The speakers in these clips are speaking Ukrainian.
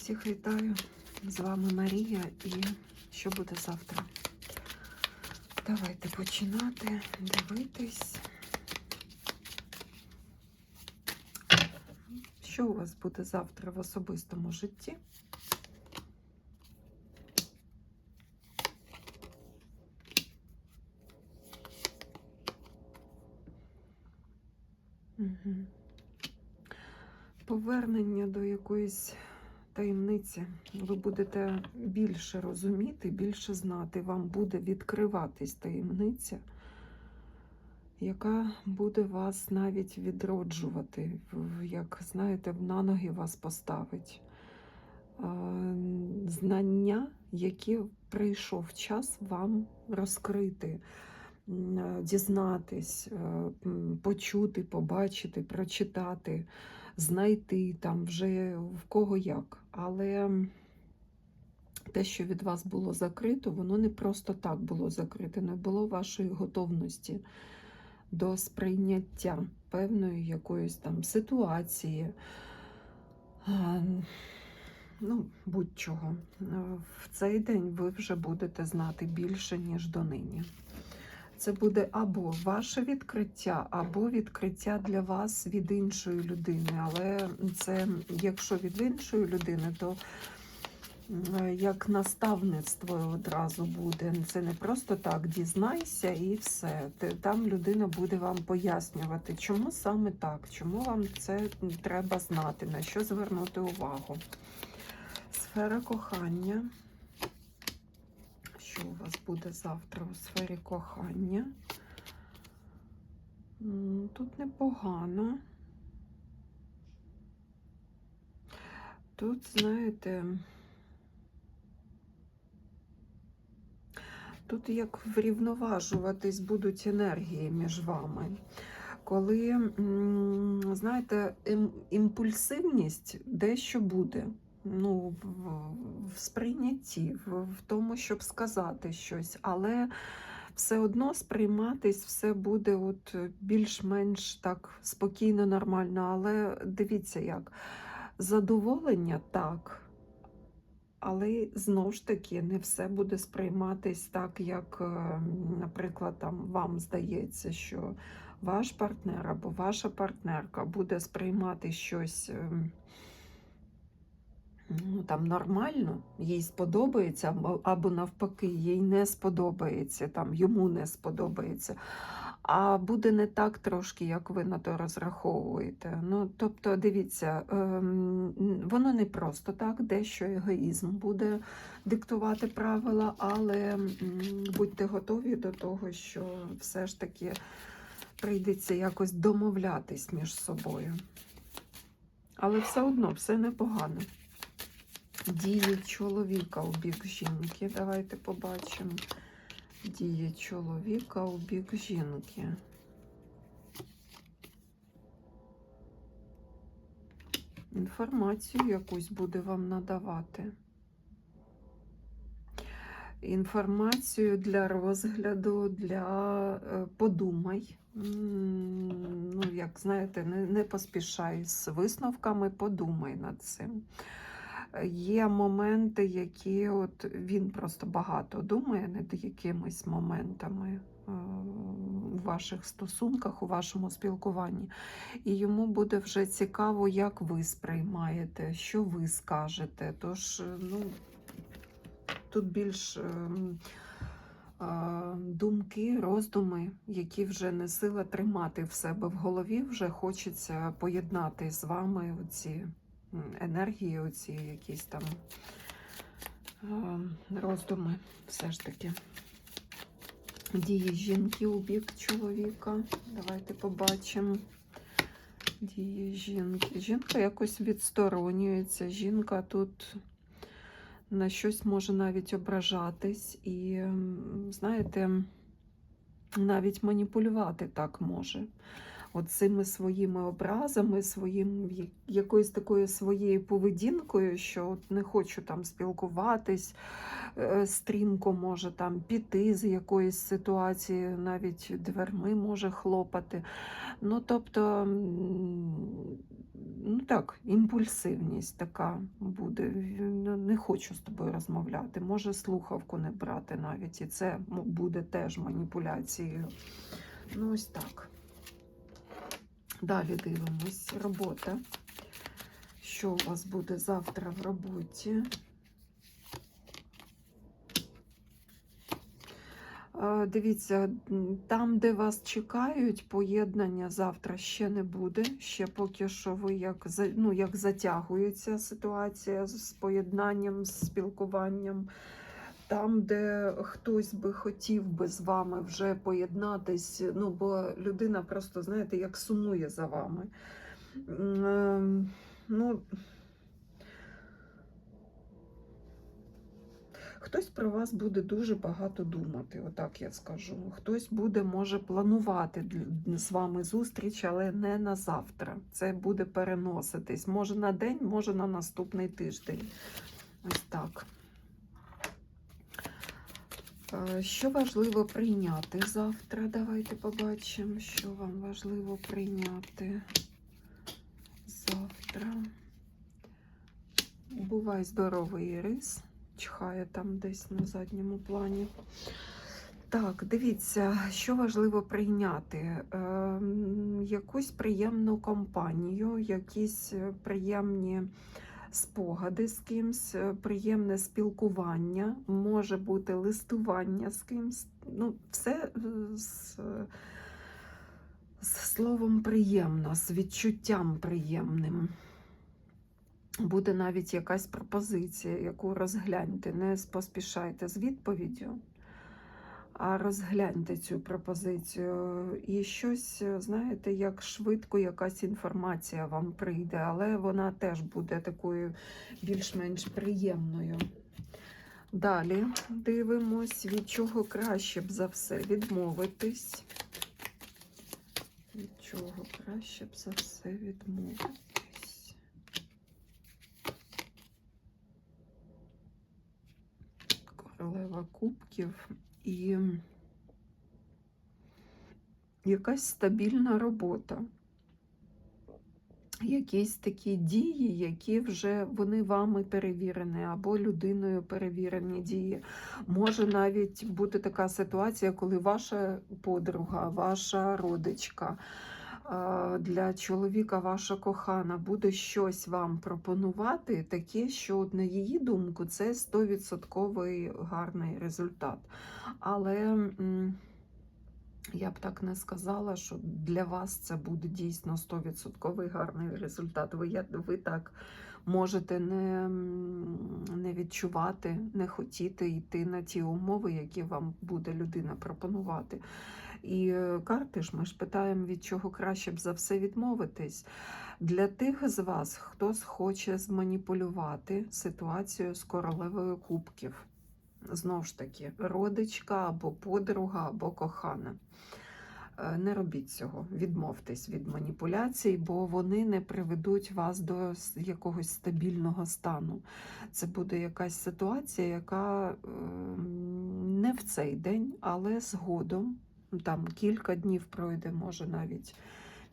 Всіх вітаю. З вами Марія і що буде завтра? Давайте починати дивитись. Що у вас буде завтра в особистому житті? Угу. Повернення до якоїсь таємниці. Ви будете більше розуміти, більше знати. Вам буде відкриватись таємниця, яка буде вас навіть відроджувати, як знаєте, на ноги вас поставить. Знання, які прийшов час вам розкрити, дізнатись, е, почути, побачити, прочитати знайти там вже в кого як. Але те, що від вас було закрито, воно не просто так було закрите, не було вашої готовності до сприйняття певної якоїсь там ситуації. Ну, будь-чого. В цей день ви вже будете знати більше, ніж донині. Це буде або ваше відкриття, або відкриття для вас від іншої людини. Але це, якщо від іншої людини, то як наставництво одразу буде. Це не просто так дізнайся і все. Там людина буде вам пояснювати, чому саме так, чому вам це треба знати, на що звернути увагу. Сфера кохання. Що у вас буде завтра у сфері кохання? Тут непогано. Тут, знаєте, тут як врівноважуватись будуть енергії між вами. Коли, знаєте, імпульсивність дещо буде ну, в, сприйнятті, в, в тому, щоб сказати щось, але все одно сприйматись все буде от більш-менш так спокійно, нормально. Але дивіться як. Задоволення так. Але знову ж таки не все буде сприйматись так, як, е, наприклад, там вам здається, що ваш партнер або ваша партнерка буде сприймати щось ем, ну, там нормально, їй сподобається, або- навпаки, їй не сподобається, там, йому не сподобається. А буде не так трошки, як ви на то розраховуєте. Ну, тобто, дивіться, ем, воно не просто так, дещо егоїзм буде диктувати правила, але будьте готові до того, що все ж таки прийдеться якось домовлятись між собою. Але все одно все непогано. Дії чоловіка у бік жінки. Давайте побачимо. Дії чоловіка у бік жінки. Інформацію якусь буде вам надавати. Інформацію для розгляду, для е, подумай. Ну, як знаєте, не, не поспішай з висновками, подумай над цим. Є моменти, які от він просто багато думає над якимись моментами е, у ваших стосунках, у вашому спілкуванні. І йому буде вже цікаво, як ви сприймаєте, що ви скажете. Тож, е, ну, тут більш а, думки, роздуми, які вже не сила тримати в себе в голові, вже хочеться поєднати з вами оці м, енергії, оці якісь там роздуми, все ж таки. Дії жінки у бік чоловіка. Давайте побачимо. Дії жінки. Жінка якось відсторонюється. Жінка тут на щось може навіть ображатись і, знаєте, навіть маніпулювати так може. От цими своїми образами, своїм якоюсь такою своєю поведінкою, що от не хочу там спілкуватись, е, стрімко може там піти з якоїсь ситуації, навіть дверми може хлопати. Ну, тобто, ну так, імпульсивність така буде. Ну, Не хочу з тобою розмовляти, може слухавку не брати навіть, і це буде теж маніпуляцією. Ну, ось так. Далі дивимось. Робота. Що у вас буде завтра в роботі? Дивіться, там, де вас чекають, поєднання завтра ще не буде. Ще поки що ви як, ну, як затягується ситуація з поєднанням, з спілкуванням. Там, де хтось би хотів би з вами вже поєднатись, ну, бо людина просто, знаєте, як сумує за вами. Е, Ну, Хтось про вас буде дуже багато думати, отак я скажу. Хтось буде, може, планувати з вами зустріч, але не на завтра. Це буде переноситись. Може на день, може на наступний тиждень. Ось так. Е, Що важливо прийняти завтра? Давайте побачимо, що вам важливо прийняти завтра. Бувай здоровий Ірис. Чхає там десь на задньому плані. Так, дивіться, що важливо прийняти. Ем, якусь приємну компанію, якісь е, приємні спогади з кимсь, е, приємне спілкування, може бути листування з кимсь. Ну, все е, з, з словом приємно, з відчуттям приємним. Буде навіть якась пропозиція, яку розгляньте. Не поспішайте з відповіддю, розгляньте цю пропозицію. І щось, знаєте, як швидко якась інформація вам прийде, але вона теж буде такою більш-менш приємною. Далі дивимось, від чого краще б за все відмовитись. Від чого краще б за все відмовитись. королева кубків і якась стабільна робота. Якісь такі дії, які вже вони вами перевірені, або людиною перевірені дії. Може навіть бути така ситуація, коли ваша подруга, ваша родичка, для чоловіка ваша кохана буде щось вам пропонувати, таке, що на її думку це 100% гарний результат. Але я б так не сказала, що для вас це буде дійсно 100% гарний результат. Ви, ви так можете не, не відчувати, не хотіти йти на ті умови, які вам буде людина пропонувати. І е, карти ж ми ж питаємо, від чого краще б за все відмовитись. Для тих з вас, хто хоче зманіпулювати ситуацію з королевою кубків. Знову ж таки, родичка або подруга, або кохана. Е, Не робіть цього, відмовтесь від маніпуляцій, бо вони не приведуть вас до якогось стабільного стану. Це буде якась ситуація, яка ем, не в цей день, але згодом, там кілька днів пройде, може навіть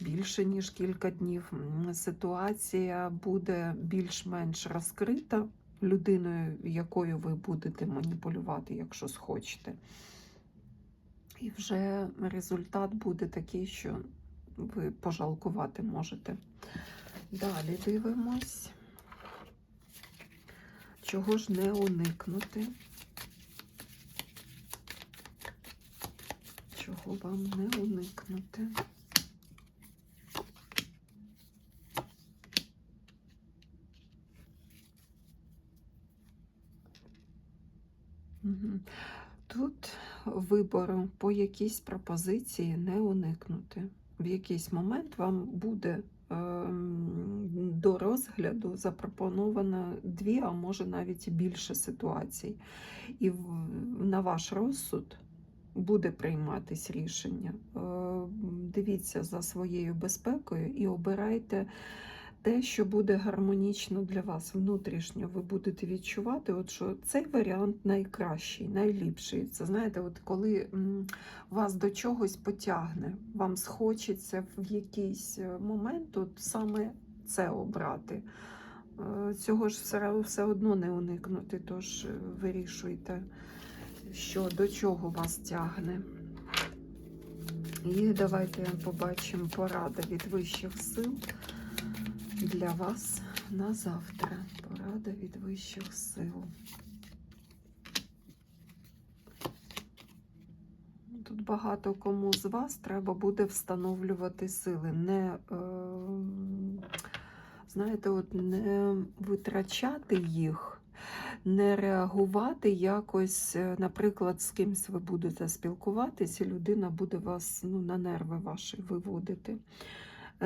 більше, ніж кілька днів. Ситуація буде більш-менш розкрита людиною, якою ви будете маніпулювати, якщо схочете. І вже результат буде такий, що ви пожалкувати можете. Далі дивимось, чого ж не уникнути. Чого вам не уникнути? Тут вибору по якійсь пропозиції не уникнути. В якийсь момент вам буде ем, до розгляду запропоновано дві, а може навіть більше ситуацій. І на ваш розсуд буде прийматись рішення. Е, Дивіться за своєю безпекою і обирайте те, що буде гармонічно для вас внутрішньо. Ви будете відчувати, от що цей варіант найкращий, найліпший. Це знаєте, от коли вас до чогось потягне, вам схочеться в якийсь е, момент от саме це обрати. Е, Цього ж все, одно не уникнути, тож вирішуйте, що до чого вас тягне. І давайте побачимо порада від вищих сил для вас на завтра. Порада від вищих сил. Тут багато кому з вас треба буде встановлювати сили. Не, е, знаєте, от не витрачати їх, не реагувати якось, е, наприклад, з кимсь ви будете спілкуватися, людина буде вас ну, на нерви ваші виводити.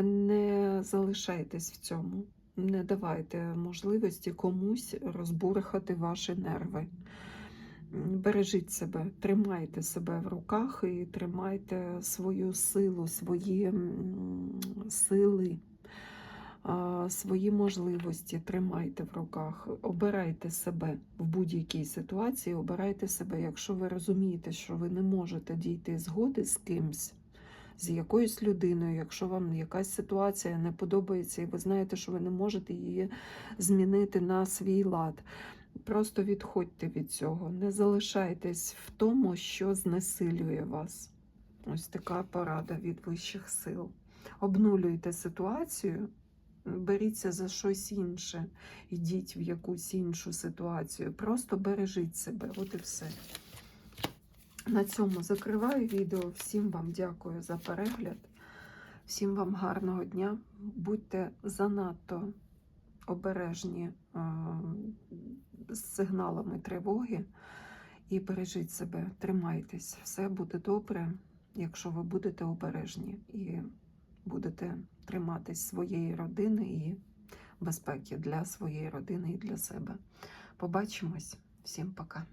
Не залишайтесь в цьому, не давайте можливості комусь розбурхати ваші нерви. Бережіть себе, тримайте себе в руках і тримайте свою силу, свої сили, свої можливості тримайте в руках. Обирайте себе в будь-якій ситуації, обирайте себе. Якщо ви розумієте, що ви не можете дійти згоди з кимсь, з якоюсь людиною, якщо вам якась ситуація не подобається, і ви знаєте, що ви не можете її змінити на свій лад. Просто відходьте від цього, не залишайтесь в тому, що знесилює вас. Ось така порада від вищих сил. Обнулюйте ситуацію, беріться за щось інше, йдіть в якусь іншу ситуацію. Просто бережіть себе, от і все. На цьому закриваю відео. Всім вам дякую за перегляд. Всім вам гарного дня. Будьте занадто обережні е, з сигналами тривоги і бережіть себе, тримайтесь. Все буде добре, якщо ви будете обережні і будете триматись своєї родини і безпеки для своєї родини і для себе. Побачимось. Всім пока.